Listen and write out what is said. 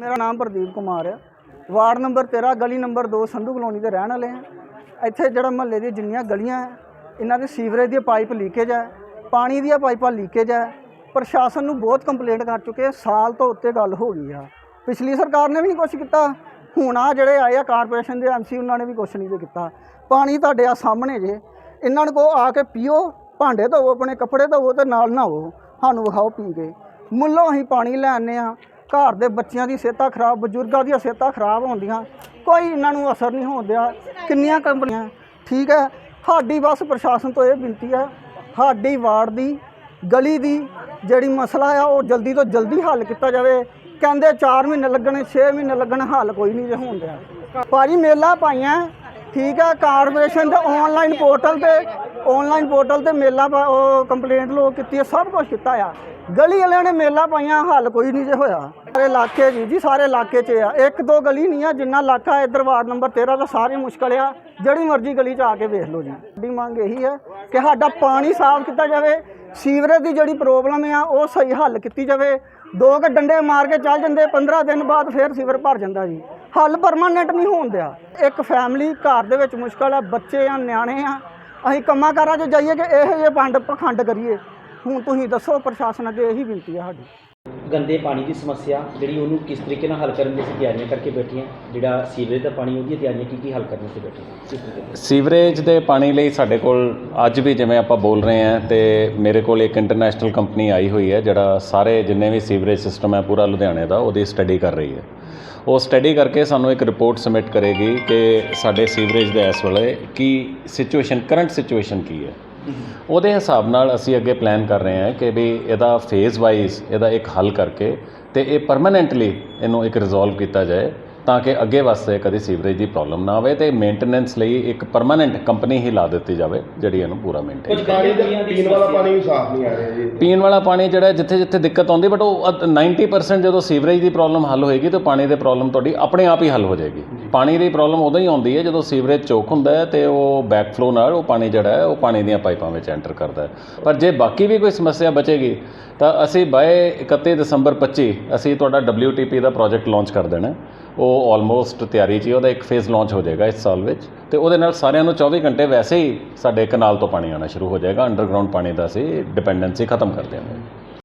ਮੇਰਾ ਨਾਮ ਪ੍ਰਦੀਪ ਕੁਮਾਰ ਹੈ ਵਾਰਡ ਨੰਬਰ 13 ਗਲੀ ਨੰਬਰ 2 ਸੰਧੂ ਕਲੋਨੀ ਦੇ ਰਹਿਣ ਵਾਲੇ ਹਾਂ ਇੱਥੇ ਜਿਹੜਾ ਮਹੱਲੇ ਦੀਆਂ ਜਿੰਨੀਆਂ ਗਲੀਆਂ ਹੈ ਇਹਨਾਂ ਦੇ ਸੀਵਰੇਜ ਦੀ ਪਾਈਪ ਲੀਕੇਜ ਹੈ ਪਾਣੀ ਦੀਆਂ ਪਾਈਪਾਂ ਲੀਕੇਜ ਹੈ ਪ੍ਰਸ਼ਾਸਨ ਨੂੰ ਬਹੁਤ ਕੰਪਲੇਂਟ ਕਰ ਚੁੱਕੇ ਸਾਲ ਤੋਂ ਉੱਤੇ ਗੱਲ ਹੋ ਗਈ ਆ। ਪਿਛਲੀ ਸਰਕਾਰ ਨੇ ਵੀ ਨਹੀਂ ਕੁਛ ਕੀਤਾ। ਹੁਣ ਆ ਜਿਹੜੇ ਆਏ ਆ ਕਾਰਪੋਰੇਸ਼ਨ ਦੇ ਐਮਸੀ ਉਹਨਾਂ ਨੇ ਵੀ ਕੁਛ ਨਹੀਂ ਜੇ ਕੀਤਾ। ਪਾਣੀ ਤੁਹਾਡੇ ਆ ਸਾਹਮਣੇ ਜੇ। ਇਹਨਾਂ ਨੂੰ ਕਹੋ ਆ ਕੇ ਪੀਓ, ਭਾਂਡੇ ਧੋਵੋ, ਆਪਣੇ ਕੱਪੜੇ ਧੋਵੋ ਤੇ ਨਾਲ ਨਹਾਓ। ਸਾਨੂੰ ਵਿਖਾਓ ਪੀ ਕੇ। ਮੁੱਲੋਂ ਅਸੀਂ ਪਾਣੀ ਲੈ ਆਉਂਦੇ ਹਾਂ ਘਰ ਦੇ ਬੱਚਿਆਂ ਦੀ ਸਿਹਤਾਂ ਖਰਾਬ, ਬਜ਼ੁਰਗਾਂ ਦੀਆਂ ਸਿਹਤਾਂ ਖਰਾਬ ਹੁੰਦੀਆਂ। ਕੋਈ ਇਹਨਾਂ ਨੂੰ ਅਸਰ ਨਹੀਂ ਹੋਣ ਦਿਆ। ਕਿੰਨੀਆਂ ਕੰਪਨੀਆਂ, ਠੀਕ ਹੈ? ਸਾਡੀ ਬਸ ਪ੍ਰਸ਼ਾਸਨ ਤੋਂ ਇਹ ਬੇਨਤੀ ਹੈ, ਸਾਡੀ ਵਾਰਡ ਦੀ, ਗਲੀ ਦੀ ਜਿਹੜੀ ਮਸਲਾ ਆ, ਉਹ ਜਲਦੀ ਤੋਂ ਜਲਦੀ ਹੱਲ ਕੀਤਾ ਜਾਵੇ। ਕਹਿੰਦੇ 4 ਮਹੀਨੇ ਲੱਗਣੇ 6 ਮਹੀਨੇ ਲੱਗਣ, ਹੱਲ ਕੋਈ ਨਹੀਂ ਜੇ ਹੋਣ ਦਿਆ। ਭਾਜੀ ਮੇਲਾ ਪਾਈਆਂ, ਠੀਕ ਹੈ? ਕਾਰਪੋਰੇਸ਼ਨ ਦੇ ਆਨਲਾਈਨ ਪੋਰਟਲ ਤੇ ਆਨਲਾਈਨ ਪੋਰਟਲ ਤੇ ਮੇਲਾ ਪਾ- ਉਹ ਕੰਪਲੇਂਟ ਲੋਕ ਕੀਤੀ ਹੈ ਸਭ ਕੁਝ ਕੀਤਾ ਆ। ਗਲੀ ਵਾਲਿਆਂ ਨੇ ਮੇਲਾ ਪਾਈਆਂ, ਹੱਲ ਕੋਈ ਨਹੀਂ ਜੇ ਹੋਇਆ। ਸਾਰੇ ਇਲਾਕੇ ਜੀ ਜੀ ਸਾਰੇ ਇਲਾਕੇ 'ਚ ਆ। ਇੱਕ ਦੋ ਗਲੀ ਨਹੀਂ ਆ, ਜਿੰਨਾ ਇਲਾਕਾ ਇੱਧਰ ਵਾਰਡ ਨੰਬਰ 13 ਦਾ ਸਾਰੀ ਮੁਸ਼ਕਲ ਆ। ਜਿਹੜੀ ਮਰਜ਼ੀ ਗਲੀ 'ਚ ਆ ਕੇ ਵੇਖ ਲਓ ਜੀ। ਸਾਡੀ ਮੰਗ ਇਹੀ ਹੈ ਕਿ ਸਾਡਾ ਪਾਣੀ ਸਾਫ਼ ਕੀਤਾ ਜਾਵੇ, ਸੀਵਰੇਜ ਦੀ ਜਿਹੜੀ ਪ੍ਰੋਬਲਮ ਆ, ਉਹ ਸਹੀ ਹੱਲ ਕੀਤੀ ਜਾਵੇ। ਦੋ ਕੁ ਡੰਡੇ ਮਾਰ ਕੇ ਚੱਲ ਜਾਂਦੇ 15 ਦਿਨ ਬਾਅਦ ਫਿਰ ਸੀਵਰ ਭਰ ਜਾਂਦਾ ਜੀ। ਹੱਲ ਪਰਮਾਨੈਂਟ ਨਹੀਂ ਹੋਣ ਦਿਆ। ਇੱਕ ਫੈਮਿਲੀ ਘਰ ਦੇ ਵਿੱਚ ਮੁਸ਼ਕਲ ਆ, ਬੱਚੇ ਆ, ਨਿਆਣੇ ਆ ਅਸੀਂ ਕੰਮਾਂ ਕਾਰਾਂ 'ਚ ਜਾਈਏ ਕਿ ਇਹੋ ਜਿਹੇ ਪੰਡ ਪਖੰਡ ਕਰੀਏ। ਹੁਣ ਤੁਸੀਂ ਦੱਸੋ ਪ੍ਰਸ਼ਾਸਨ ਅੱਗੇ ਇਹੀ ਬੇਨਤੀ ਆ ਸਾਡੀ। ਗੰਦੇ ਪਾਣੀ ਦੀ ਸਮੱਸਿਆ ਜਿਹੜੀ ਉਹਨੂੰ ਕਿਸ ਤਰੀਕੇ ਨਾਲ ਹੱਲ ਕਰਨ ਦੀ ਅਸੀਂ ਤਿਆਰੀਆਂ ਕਰਕੇ ਬੈਠੇ ਹਾਂ। ਜਿਹੜਾ ਸੀਵਰੇਜ ਦਾ ਪਾਣੀ, ਉਹਦੀਆਂ ਤਿਆਰੀਆਂ ਕੀ ਕੀ ਹੱਲ ਕਰਨ ਵਾਸਤੇ ਬੈਠੇ ਹਾਂ। ਕਿਸ ਤਰੀਕੇ ਨਾਲ। ਸੀਵਰੇਜ ਦੇ ਪਾਣੀ ਲਈ ਸਾਡੇ ਕੋਲ ਅੱਜ ਵੀ ਜਿਵੇਂ ਆਪਾਂ ਬੋਲ ਰਹੇ ਹਾਂ ਤੇ ਮੇਰੇ ਕੋਲ ਇੱਕ ਇੰਟਰਨੈਸ਼ਨਲ ਕੰਪਨੀ ਆਈ ਹੋਈ ਹੈ, ਜਿਹੜਾ ਸਾਰੇ ਜਿੰਨੇ ਵੀ ਸੀਵਰੇਜ ਸਿਸਟਮ ਹੈ ਪੂਰਾ ਲੁਧਿਆਣੇ ਦਾ, ਉਹਦੀ ਸਟੱਡੀ ਕਰ ਰਹੀ ਹੈ। ਉਹ ਸਟੱਡੀ ਕਰਕੇ ਸਾਨੂੰ ਇੱਕ ਰਿਪੋਰਟ ਸਬਮਿਟ ਕਰੇਗੀ ਕਿ ਸਾਡੇ ਸੀਵਰੇਜ ਦੇ ਇਸ ਵੇਲੇ ਕੀ ਸਿਚੁਏਸ਼ਨ ਕਰੰਟ ਸਿਚੁਏਸ਼ਨ ਕੀ ਹੈ। ਉਹਦੇ ਹਿਸਾਬ ਨਾਲ ਅਸੀਂ ਅੱਗੇ ਪਲਾਨ ਕਰ ਰਹੇ ਹਾਂ ਕਿ ਵੀ ਇਹਦਾ ਫੇਜ਼ ਵਾਈਜ਼ ਇਹਦਾ ਇੱਕ ਹੱਲ ਕਰਕੇ ਤੇ ਇਹ ਪਰਮਨੈਂਟਲੀ ਇਹਨੂੰ ਇੱਕ ਰਿਜ਼ੋਲਵ ਕੀਤਾ ਜਾਏ। ਤਾਂ ਕਿ ਅੱਗੇ ਵਾਸਤੇ ਕਦੀ ਸੀਵਰੇਜ ਦੀ ਪ੍ਰੋਬਲਮ ਨਾ ਆਵੇ ਤੇ ਮੇਨਟੇਨੈਂਸ ਲਈ ਇੱਕ ਪਰਮਨੈਂਟ ਕੰਪਨੀ ਹੀ ਲਾ ਦਿੱਤੀ ਜਾਵੇ ਜਿਹੜੀ ਇਹਨੂੰ ਪੂਰਾ ਮੇਨਟੇਨ ਕੁਝ ਪਾਣੀ ਦਾ ਪੀਣ ਵਾਲਾ ਪਾਣੀ ਵੀ ਸਾਫ਼ ਨਹੀਂ ਆ ਰਿਹਾ ਜੀ। ਪੀਣ ਵਾਲਾ ਪਾਣੀ ਜਿਹੜਾ ਜਿੱਥੇ ਜਿੱਥੇ ਦਿੱਕਤ ਆਉਂਦੀ ਬਟ ਉਹ ਅੱਧ- 90% ਜਦੋਂ ਸੀਵਰੇਜ ਦੀ ਪ੍ਰੋਬਲਮ ਹੱਲ ਹੋਏਗੀ ਤਾਂ ਪਾਣੀ ਦੇ ਪ੍ਰੋਬਲਮ ਤੁਹਾਡੀ ਆਪਣੇ ਆਪ ਹੀ ਹੱਲ ਹੋ ਜਾਏਗੀ। ਪਾਣੀ ਦੀ ਪ੍ਰੋਬਲਮ ਉਦੋਂ ਹੀ ਆਉਂਦੀ ਹੈ ਜਦੋਂ ਸੀਵਰੇਜ ਚੋਕ ਹੁੰਦਾ ਹੈ ਤੇ ਉਹ ਬੈਕਫਲੋ ਨਾਲ ਉਹ ਪਾਣੀ ਜਿਹੜਾ ਹੈ ਉਹ ਪਾਣੀ ਦੀਆਂ ਪਾਈਪਾਂ ਵਿੱਚ ਐਂਟਰ ਕਰਦਾ ਹੈ। ਪਰ ਜੇ ਬਾਕੀ ਵੀ ਕੋਈ ਸਮੱਸਿਆ ਬਚੇਗੀ ਤਾਂ ਅਸੀਂ ਬਾਏ 31 ਦਸੰਬਰ 25 ਅਸੀਂ ਤੁਹਾਡਾ WTP ਦਾ ਪ੍ਰੋਜੈਕਟ ਲਾਂਚ ਕਰ ਦੇਣਾ ਹੈ। ਉਹ ਆਲਮੋਸਟ ਤਿਆਰੀ 'ਚ ਹੀ, ਉਹਦਾ ਇੱਕ ਫੇਜ਼ ਲਾਂਚ ਹੋ ਜਾਏਗਾ ਇਸ ਸਾਲ ਵਿੱਚ। ਤੇ ਉਹਦੇ ਨਾਲ ਸਾਰਿਆਂ ਨੂੰ 24 ਘੰਟੇ ਵੈਸੇ ਹੀ ਸਾਡੇ ਕਨਾਲ ਤੋਂ ਪਾਣੀ ਆਉਣਾ ਸ਼ੁਰੂ ਹੋ ਜਾਏਗਾ ਅੰਡਰਗਰਾਉਂਡ ਪਾਣੀ ਦਾ ਅਸੀਂ ਡਿਪੈਂਡੈਂਸੀ ਖਤਮ ਕਰ ਦਿਆਂਗੇ।